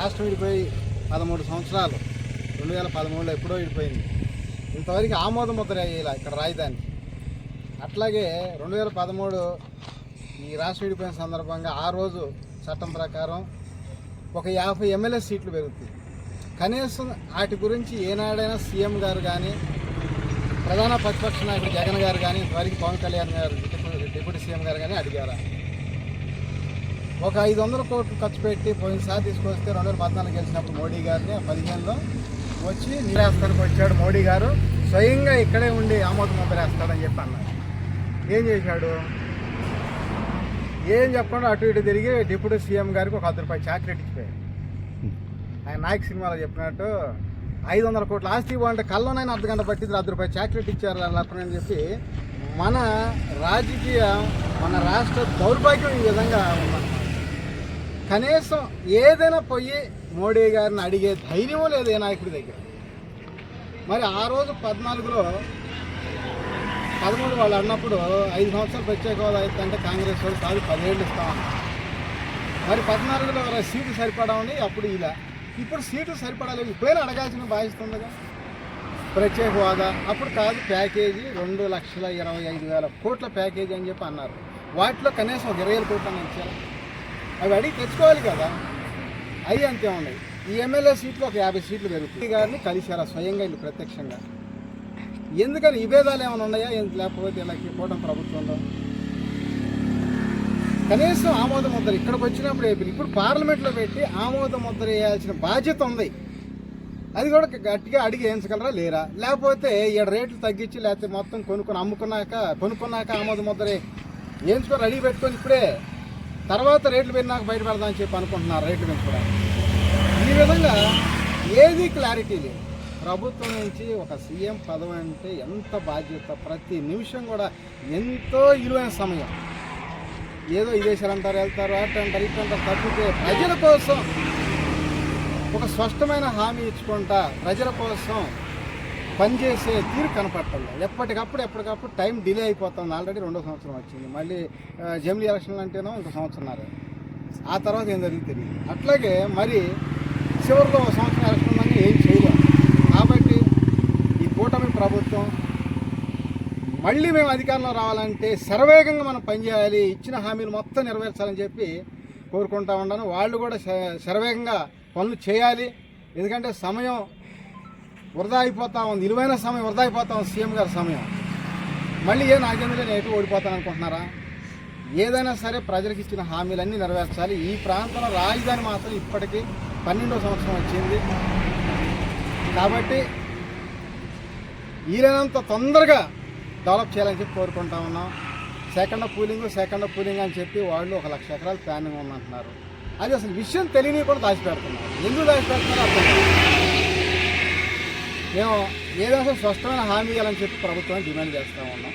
రాష్ట్రం విడిపోయి పదమూడు సంవత్సరాలు రెండు వేల పదమూడులో ఎప్పుడో విడిపోయింది. ఇంతవరకు ఆమోద ముద్ర అయ్యేలా ఇక్కడ రాజధాని. అట్లాగే రెండు వేల పదమూడు ఈ రాష్ట్రం విడిపోయిన సందర్భంగా ఆ రోజు చట్టం ప్రకారం ఒక యాభై ఎమ్మెల్యే సీట్లు పెరుగుతాయి. కనీసం వాటి గురించి ఏనాడైనా సీఎం గారు కానీ ప్రధాన ప్రతిపక్ష నాయకుడు జగన్ గారు కానీ ఇంతవరకు పవన్ కళ్యాణ్ గారు డిప్యూటీ సీఎం గారు కానీ అడిగారా ఒక ఐదు వందల కోట్లు ఖర్చు పెట్టి పోయినసారి తీసుకొస్తే రెండు వేల పద్నాలుగు గెలిచినప్పుడు మోడీ గారిని పదిహేనులో వచ్చి నిరాస్తానికి వచ్చాడు మోడీ గారు. స్వయంగా ఇక్కడే ఉండి ఆమోద ముద్ర వేస్తాడని చెప్పి అన్నారు. ఏం చేశాడు? ఏం చెప్పకుండా అటు ఇటు తిరిగి డిప్యూటీ సీఎం గారికి ఒక అర్ధ రూపాయలు చాక్లెట్ ఇచ్చిపోయాడు. ఆయన నాయక్ సినిమాలో చెప్పినట్టు ఐదు వందల కోట్ల ఆస్తి బాగుంటే కళ్ళలోనైనా అర్ధ గంట పట్టింది అర్ధ రూపాయలు చాక్లెట్ ఇచ్చారు అని చెప్పి మన రాజకీయ మన రాష్ట్ర దౌర్భాగ్యం ఈ విధంగా ఉందన్నమాట కనీసం ఏదైనా పోయి మోడీ గారిని అడిగే ధైర్యం లేదు ఏ నాయకుడి దగ్గర. మరి ఆ రోజు పద్నాలుగులో పదమూడు వాళ్ళు అన్నప్పుడు ఐదు సంవత్సరాలు ప్రత్యేక హోదా అవుతుందంటే కాంగ్రెస్ వాళ్ళు కాదు పదిహేళ్ళు ఇస్తామన్నారు మరి పద్నాలుగులో ఒక సీటు సరిపడమని అప్పుడు ఇలా. ఇప్పుడు సీటు సరిపడాలి ఇప్పుడైనా అడగాల్సిన బాధ్యత ఉందిగా ప్రత్యేక హోదా అప్పుడు కాదు ప్యాకేజీ రెండు లక్షల ఇరవై ఐదు వేల కోట్ల ప్యాకేజీ అని చెప్పి అన్నారు. వాటిలో కనీసం ఒక ఇరవై వేల కోట్లు అని ఇచ్చారు? అవి అడిగి తెచ్చుకోవాలి కదా. అవి అంతే ఉన్నాయి. ఈ ఎమ్మెల్యే సీట్లు ఒక యాభై సీట్లు పెరుగుతాయి. గారిని కలిశారా స్వయంగా వీళ్ళు ప్రత్యక్షంగా? ఎందుకని విభేదాలు ఏమైనా ఉన్నాయా? లేకపోతే ఇలా కూటమి ప్రభుత్వంలో? కనీసం ఆమోద ముద్ర ఇక్కడికి వచ్చినప్పుడు ఏపీ ఇప్పుడు పార్లమెంట్లో పెట్టి ఆమోద ముద్ర వేయాల్సిన బాధ్యత ఉంది. అది కూడా గట్టిగా అడిగి వేయించగలరా? లేరా? లేకపోతే ఈడ రేట్లు తగ్గించి లేకపోతే మొత్తం కొనుక్కొని అమ్ముకున్నాక కొనుక్కున్నాక ఆమోద ముద్ర వేయించుకొని రెడీ పెట్టుకొని ఇప్పుడే తర్వాత రేట్లు పెరిగినాక బయట పెడదామని చెప్పి అనుకుంటున్నారు రేట్లు పెంచుకోవడానికి ఈ విధంగా ఏది క్లారిటీ లేదు. ప్రభుత్వం నుంచి ఒక సీఎం పదవి అంటే ఎంత బాధ్యత? ప్రతి నిమిషం కూడా ఎంతో విలువైన సమయం. ఏదో విదేశాలు అంటారు వెళ్తారు అటు అంటారు ఇటు అంటారు తప్పితే ప్రజల కోసం ఒక స్పష్టమైన హామీ ఇచ్చుకుంటా ప్రజల కోసం పనిచేసే తీరు కనపడటంలో. ఎప్పటికప్పుడు ఎప్పటికప్పుడు టైం డిలే అయిపోతుంది. ఆల్రెడీ రెండో సంవత్సరం వచ్చింది. మళ్ళీ జమిలీ ఎలక్షన్లు అంటేనో ఇంకో సంవత్సరంన్నర ఆ తర్వాత ఏం జరుగుతుంది తెలియదు. అట్లాగే మరి చివరిలో ఒక సంవత్సరం ఎలక్షన్ ఉందని ఏం చేయలేము కాబట్టి ఈ కూటమి ప్రభుత్వం మళ్ళీ మేము అధికారంలో రావాలంటే శరవేగంగా మనం పనిచేయాలి ఇచ్చిన హామీలు మొత్తం నెరవేర్చాలని చెప్పి కోరుకుంటా ఉన్నాను. వాళ్ళు కూడా శరవేగంగా పనులు చేయాలి. ఎందుకంటే సమయం వృధా అయిపోతా ఉంది. విలువైన సమయం వృధా అయిపోతా ఉంది సీఎం గారి సమయం. మళ్ళీ ఏ నాగేంద్ర నేను ఎటు ఓడిపోతాను అనుకుంటున్నారా? ఏదైనా సరే ప్రజలకు ఇచ్చిన హామీలన్నీ నెరవేర్చాలి. ఈ ప్రాంతంలో రాజధాని మాత్రం ఇప్పటికీ పన్నెండో సంవత్సరం వచ్చింది. కాబట్టి వీలైనంత తొందరగా డెవలప్ చేయాలని చెప్పి కోరుకుంటా ఉన్నాం. సెకండ్ పూలింగ్ సెకండ్ పూలింగ్ అని చెప్పి వాళ్ళు ఒక లక్ష ఎకరాలు ప్లానింగ్ ఉందంటున్నారు. అది అసలు విషయం తెలియని కూడా దాచిపెడుతున్నారు. ఎందుకు దాచిపెడుతున్నారో అర్థం మేము ఏదైనా స్పష్టమైన హామీ ఇవ్వాలని చెప్పి ప్రభుత్వాన్ని డిమాండ్ చేస్తూ ఉన్నాం.